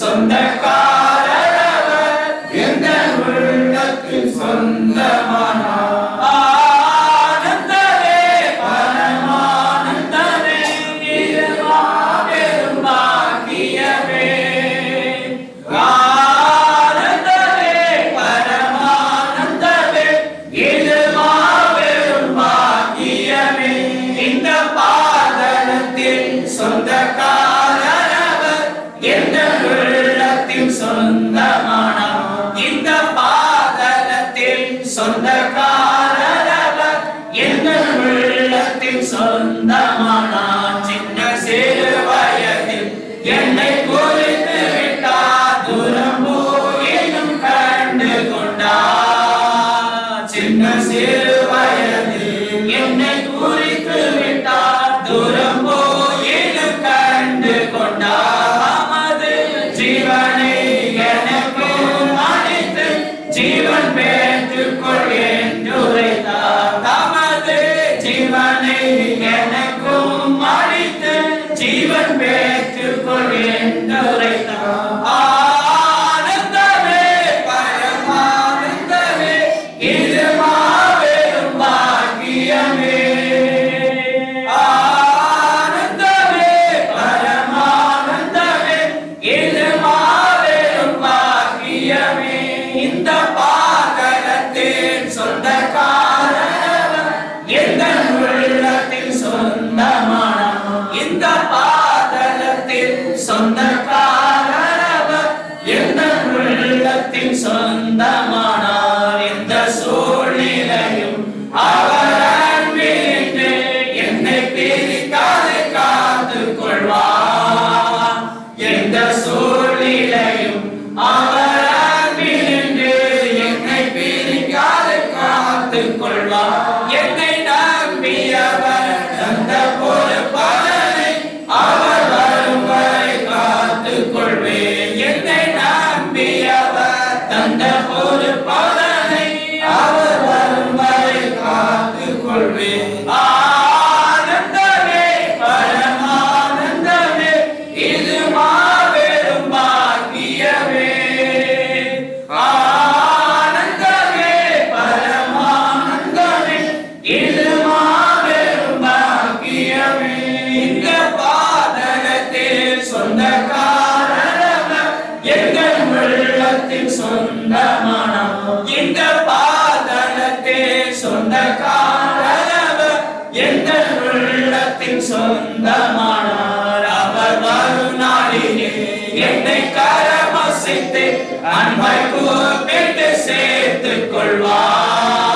sunnah Lord. சொந்தமானம் இந்த பாதனத்தே சொந்தக்காரவர் எந்த உள்ளத்தின் சொந்தமானார்? அவர் வரும் நாளிலே என்னை கரமசைத்து அன்பை கூப்பிட்டு சேர்த்துக் கொள்வார்.